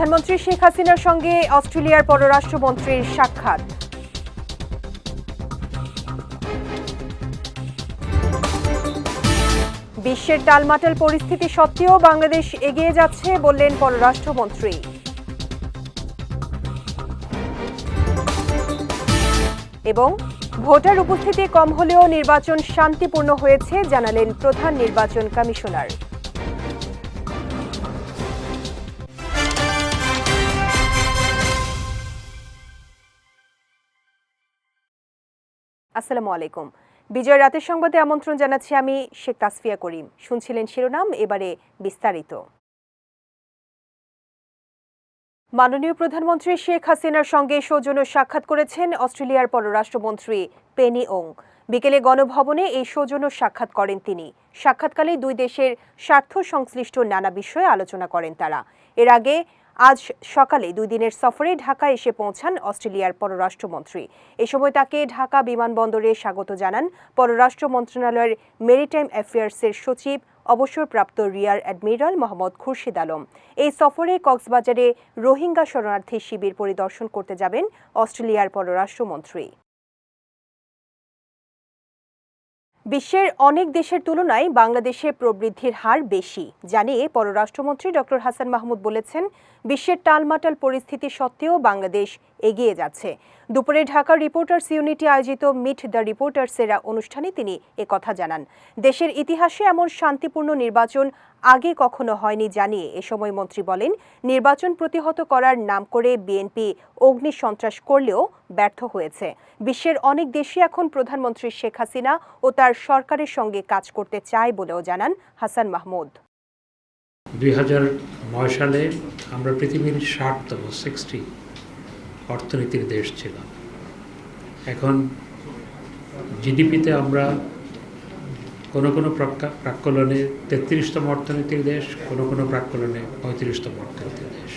প্রধানমন্ত্রী শেখ হাসিনার সঙ্গে অস্ট্রেলিয়ার পররাষ্ট্রমন্ত্রীর সাক্ষাৎ। বিশ্বের টালমাটাল পরিস্থিতি সত্ত্বেও বাংলাদেশ এগিয়ে যাচ্ছে বললেন পররাষ্ট্রমন্ত্রী। এবং ভোটার উপস্থিতি কম হলেও নির্বাচন শান্তিপূর্ণ হয়েছে, জানালেন প্রধান নির্বাচন কমিশনার। আসসালামু আলাইকুম। বিজয় রাতের সংবাদে আমন্ত্রণ জানাচ্ছি আমি শেখ তাসফিয়া করিম। শুনছিলেন শিরোনাম, এবারে বিস্তারিত। মাননীয় প্রধানমন্ত্রী শেখ হাসিনার সঙ্গে সৌজন্য সাক্ষাৎ করেছেন অস্ট্রেলিয়ার পররাষ্ট্রমন্ত্রী পেনি ওং। বিকেলে গণভবনে এই সৌজন্য সাক্ষাৎ করেন তিনি। সাক্ষাৎকালে দুই দেশের স্বার্থ সংশ্লিষ্ট নানা বিষয়ে আলোচনা করেন তারা। এর আগে আজ সকালে দুই দিনের সফরে ঢাকা এসে পৌঁছান অস্ট্রেলিয়ার পররাষ্ট্রমন্ত্রী। এ সময় তাকে ঢাকা বিমানবন্দরে স্বাগত জানান পররাষ্ট্র মন্ত্রণালয়ের মেরিটাইম অ্যাফেয়ার্সের সচিব, অবসরপ্রাপ্ত রিয়ার অ্যাডমিরাল মোহাম্মদ খুরশিদ আলম। এই সফরে কক্সবাজারে রোহিঙ্গা শরণার্থী শিবির পরিদর্শন করতে যাবেন অস্ট্রেলিয়ার পররাষ্ট্রমন্ত্রী। বিশ্বের অনেক দেশের তুলনায় বাংলাদেশে প্রবৃদ্ধির হার বেশি। জানিয়ে পররাষ্ট্রমন্ত্রী ডক্টর হাসান মাহমুদ বলেছেন, বিশ্বের টালমাটাল পরিস্থিতি সত্ত্বেও বাংলাদেশ এগিয়ে যাচ্ছে। দুপুরে ঢাকা রিপোর্টার্স ইউনিটি আয়োজিত মিট দ্য রিপোর্টার্সেরা অনুষ্ঠানে তিনি কথা জানান। দেশের ইতিহাসে এমন শান্তিপূর্ণ নির্বাচন আগে কখনো হয়নি জানিয়ে এ সময় মন্ত্রী বলেন, নির্বাচন প্রতিহত করার নাম করে বিএনপি অগ্নি সন্ত্রাস করলেও ব্যর্থ হয়েছে। বিশ্বের অনেক দেশই এখন প্রধানমন্ত্রী শেখ হাসিনা ও তার সরকারের সঙ্গে কাজ করতে চায় বলেও জানান হাসান মাহমুদ। দুই হাজার নয় সালে আমরা পৃথিবীর ষাটতম সিক্সটি অর্থনীতির দেশ ছিলাম এখন জিডিপিতে আমরা কোনো কোনো প্রাক্কা- প্রাক্কলনে তেত্রিশতম অর্থনীতির দেশ, কোনো কোনো প্রাক্কলনে পঁয়ত্রিশতম অর্থনীতির দেশ।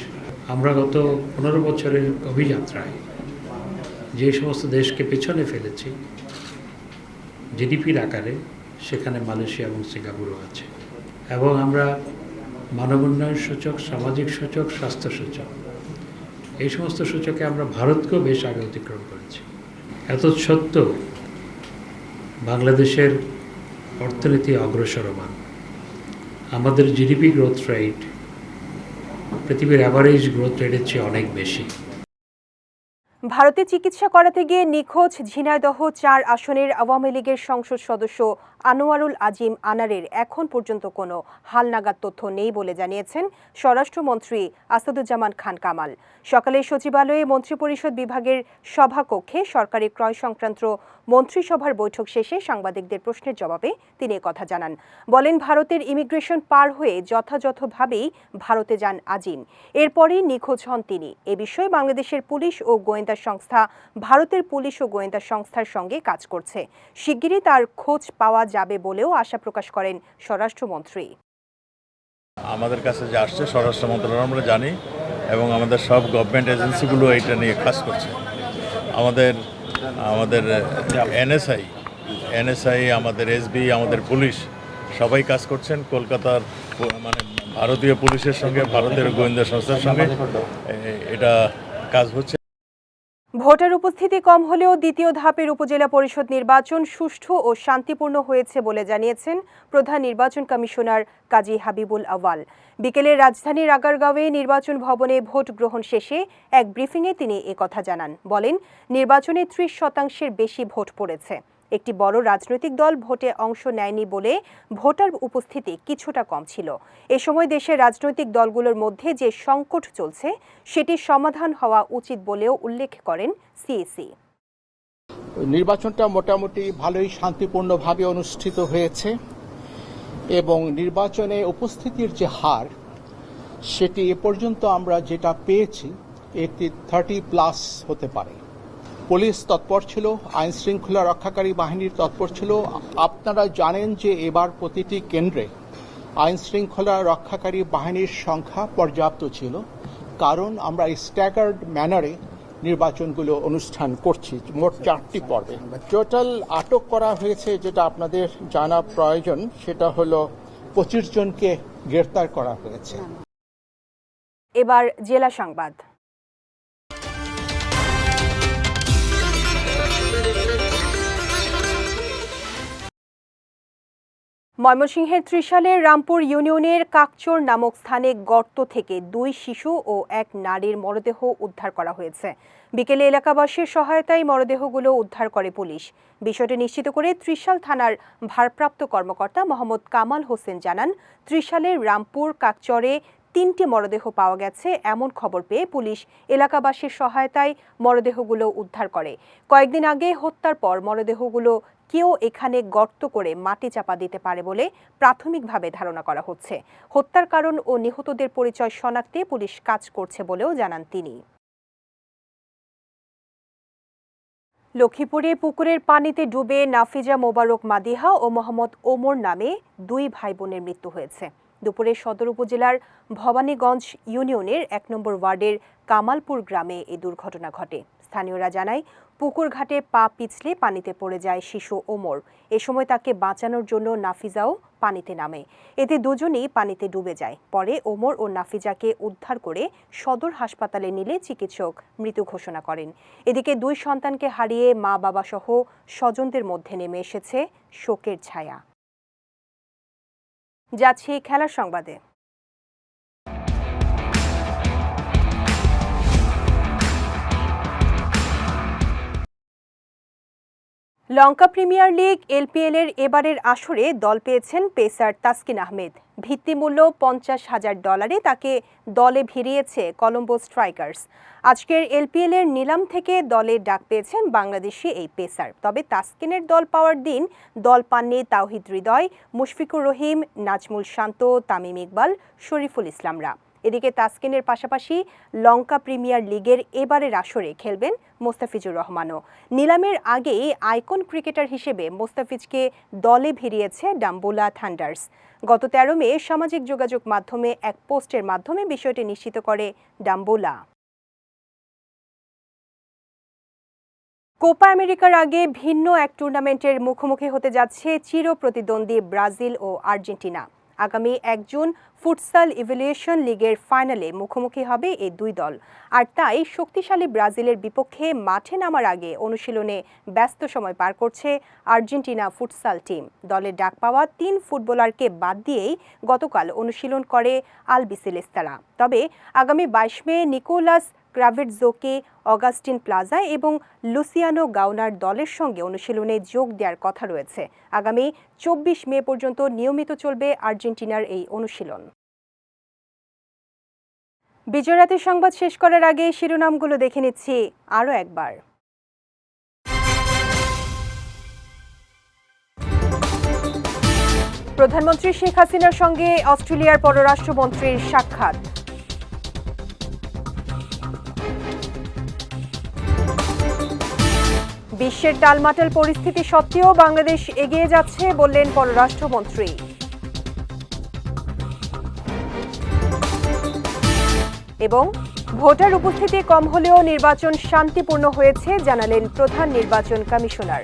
আমরা গত পনেরো বছরের অভিযাত্রায় যে সমস্ত দেশকে পেছনে ফেলেছি জিডিপির আকারে সেখানে মালয়েশিয়া এবং সিঙ্গাপুরও আছে। এবং আমরা মানব উন্নয়ন সূচক, সামাজিক সূচক, স্বাস্থ্য সূচক এই সমস্ত সূচকে আমরা ভারতকেও বেশ আগে অতিক্রম করেছি। এত সত্য বাংলাদেশের অর্থনীতি অগ্রসরমান। আমাদের জিডিপি গ্রোথ রেট পৃথিবীর অ্যাভারেজ গ্রোথ রেটের চেয়ে অনেক বেশি। ভারতে চিকিৎসা করাতে গিয়ে নিখোঁজ ঝিনাইদহ চার আসনের আওয়ামী লীগের সংসদ সদস্য আনোয়ারুল আজিম আনারের এখন পর্যন্ত কোনো হালনাগাদ তথ্য নেই বলে জানিয়েছেন স্বরাষ্ট্রমন্ত্রী আসাদুজ্জামান খান কামাল। সকালে সচিবালয়ে মন্ত্রিপরিষদ বিভাগের সভাকক্ষে সরকারি ক্রয় সংক্রান্ত মন্ত্রিসভার বৈঠক শেষে সাংবাদিকদের প্রশ্নের জবাবে তিনি কথা জানান। বলেন, ভারতের ইমিগ্রেশন পার হয়ে যথাযথভাবেই ভারতে যান আজিম। এরপরই নিখোঁজ হন তিনি। এ বিষয়ে বাংলাদেশের পুলিশ ও গোয়েন্দা সংস্থা, ভারতের পুলিশ ও গোয়েন্দা সংস্থার সঙ্গে কাজ করছে। শিগগিরই তার খোঁজ পাওয়া যাবে বলেও আশা প্রকাশ করেন স্বরাষ্ট্রমন্ত্রী। আমাদের কাছে যে আসছে স্বরাষ্ট্র মন্ত্রণালয়, আমরা জানি এবং আমাদের সব গভর্নমেন্ট এজেন্সিগুলো এটা নিয়ে কাজ করছে। আমাদের আমাদের এনএসআই এনএসআই আমাদের এসবি আমাদের পুলিশ সবাই কাজ করছেন। কলকাতার মানে ভারতীয় পুলিশের সঙ্গে, ভারতের গোয়েন্দা সংস্থার সঙ্গে এটা কাজ হচ্ছে। ভোটার উপস্থিতি কম হলেও দ্বিতীয় ধাপের উপজেলা পরিষদ নির্বাচন সুষ্ঠু ও শান্তিপূর্ণ হয়েছে বলে জানিয়েছেন প্রধান নির্বাচন কমিশনার কাজী হাবিবুল আওয়াল বিকেলে রাজধানীর আগারগাঁওয়ে নির্বাচন ভবনে ভোট গ্রহণ শেষে এক ব্রিফিংয়ে তিনি একথা জানান। বলেন, নির্বাচনে ত্রিশ শতাংশের বেশি ভোট পড়েছে। একটি বড় রাজনৈতিক দল ভোটে অংশ নেয়নি বলে ভোটার উপস্থিতি কিছুটা কম ছিল। এ সময় দেশের রাজনৈতিক দলগুলোর মধ্যে যে সংকট চলছে, সেটির সমাধান হওয়া উচিত বলেও উল্লেখ করেন সিএসি নির্বাচনটা মোটামুটি ভালোই শান্তিপূর্ণভাবে অনুষ্ঠিত হয়েছে এবং নির্বাচনে উপস্থিতির যে হার, সেটি এ পর্যন্ত আমরা যেটা পেয়েছি, এটি থার্টি প্লাস হতে পারে। পুলিশ তৎপর ছিল আইন শৃঙ্খলা রক্ষাকারী বাহিনীর তৎপর ছিল। আপনারা জানেন যে এবার প্রতিটি কেন্দ্রে আইন শৃঙ্খলা রক্ষাকারী বাহিনীর সংখ্যা পর্যাপ্ত ছিল, কারণ আমরা স্ট্যাগার্ড ম্যানারে নির্বাচনগুলো অনুষ্ঠান করছি মোট চারটি পর্বে। টোটাল আটক করা হয়েছে যেটা আপনাদের জানা প্রয়োজন, সেটা হলো পঁচিশ জনকে গ্রেফতার করা হয়েছে। এবার জেলা সংবাদ। ময়মনসিংহের ত্রিশালের রামপুর ইউনিয়নের কাকচোর নামক স্থানে গর্ত থেকে দুই শিশু ও এক নারীর মরদেহ উদ্ধার করা হয়েছে। বিকেলে এলাকাবাসীর সহায়তায় মরদেহগুলো উদ্ধার করে পুলিশ। বিষয়টি নিশ্চিত করে ত্রিশাল থানার ভারপ্রাপ্ত কর্মকর্তা মোহাম্মদ কামাল হোসেন জানান ত্রিশালের রামপুর কাকচরে তিনটি মরদেহ পাওয়া গেছে এমন খবর পেয়ে পুলিশ এলাকাবাসীর সহায়তায় মরদেহগুলো উদ্ধার করে। কয়েকদিন আগে হত্যার পর মরদেহগুলো কেউ এখানে গর্ত করে মাটি চাপা দিতে পারে বলে প্রাথমিকভাবে ধারণা করা হচ্ছে। হত্যার কারণ ও নিহতদের পরিচয় শনাক্তে পুলিশ কাজ করছে বলেও জানান তিনি। লক্ষ্মীপুরে পুকুরের পানিতে ডুবে নাফিজা মোবারক মাদিহা ও মোহাম্মদ ওমর নামে দুই ভাই বোনের মৃত্যু হয়েছে। দুপুরে সদর উপজেলার ভবানীগঞ্জ ইউনিয়নের এক নম্বর ওয়ার্ডের কামালপুর গ্রামে এই দুর্ঘটনা ঘটে। স্থানীয়রা জানায় পুকুর ঘাটে পা পিছলে পানিতে পড়ে যায় শিশু ওমর। এ সময় তাকে বাঁচানোর জন্য নাফিজাও পানিতে নামে। এতে দুজনেই পানিতে ডুবে যায়। পরে ওমর ও নাফিজাকে উদ্ধার করে সদর হাসপাতালে নিলে চিকিৎসক মৃত ঘোষণা করেন। এদিকে দুই সন্তানকে হারিয়ে মা বাবা সহ স্বজনদের মধ্যে নেমে এসেছে শোকের ছায়া। যাচ্ছি খেলার সংবাদে। লঙ্কা প্রিমিয়ার লিগ এলপিএল এর এবারের আসরে দল পেয়েছেন পেসার তাসকিন আহমেদ। ভিত্তিমূল্য পঞ্চাশ হাজার ডলারে তাকে দলে ভিড়িয়েছে কলম্বো স্ট্রাইকার্স। আজকের এলপিএল এর নিলাম থেকে দলে ডাক পেয়েছেন বাংলাদেশি এই পেসার। তবে তাসকিনের দল পাওয়ার দিন দল পাননি তাওহিদ হৃদয়, মুশফিকুর রহিম, নাজমুল শান্ত, তামিম ইকবাল, শরীফুল ইসলামরা। এদিকে তাসকিনের পাশাপাশি লঙ্কা প্রিমিয়ার লিগের এবারের আসরে খেলবেন মোস্তাফিজুর রহমানও। নিলামের আগেই আইকন ক্রিকেটার হিসেবে মোস্তাফিজকে দলে ভিড়িয়েছে ডাম্বুলা থান্ডার্স। গত তেরো মে সামাজিক যোগাযোগ মাধ্যমে এক পোস্টের মাধ্যমে বিষয়টি নিশ্চিত করে ডাম্বুলা। কোপা আমেরিকার আগে ভিন্ন এক টুর্নামেন্টের মুখোমুখি হতে যাচ্ছে চির প্রতিদ্বন্দ্বী ব্রাজিল ও আর্জেন্টিনা। আগামী এক জুন ফুটসাল ইভ্যালুয়েশন লিগের ফাইনালে মুখোমুখি হবে এই দুই দল। আর তাই শক্তিশালী ব্রাজিলের বিপক্ষে মাঠে নামার আগে অনুশীলনে ব্যস্ত সময় পার করছে আর্জেন্টিনা ফুটসাল টিম। দলের ডাক পাওয়া তিন ফুটবলারকে বাদ দিয়েই গতকাল অনুশীলন করে আলবিসেলেস্তারা তবে আগামী বাইশ মে নিকোলাস ক্রাভেটজোকে অগাস্টিন প্লাজা এবং লুসিয়ানো গাউনার দলের সঙ্গে অনুশীলনে যোগ দেওয়ার কথা রয়েছে। আগামী চব্বিশ মে পর্যন্ত নিয়মিত চলবে আর্জেন্টিনার এই অনুশীলন। বিজয় রাতের সংবাদ শেষ করার আগে শিরোনামগুলো দেখে নিচ্ছি আরও একবার। প্রধানমন্ত্রী শেখ হাসিনার সঙ্গে অস্ট্রেলিয়ার পররাষ্ট্রমন্ত্রীর সাক্ষাৎ। বিশ্বের টালমাটাল পরিস্থিতি সত্ত্বেও বাংলাদেশ এগিয়ে যাচ্ছে বললেন পররাষ্ট্রমন্ত্রী। এবং ভোটার উপস্থিতি কম হলেও নির্বাচন শান্তিপূর্ণ হয়েছে, জানালেন প্রধান নির্বাচন কমিশনার।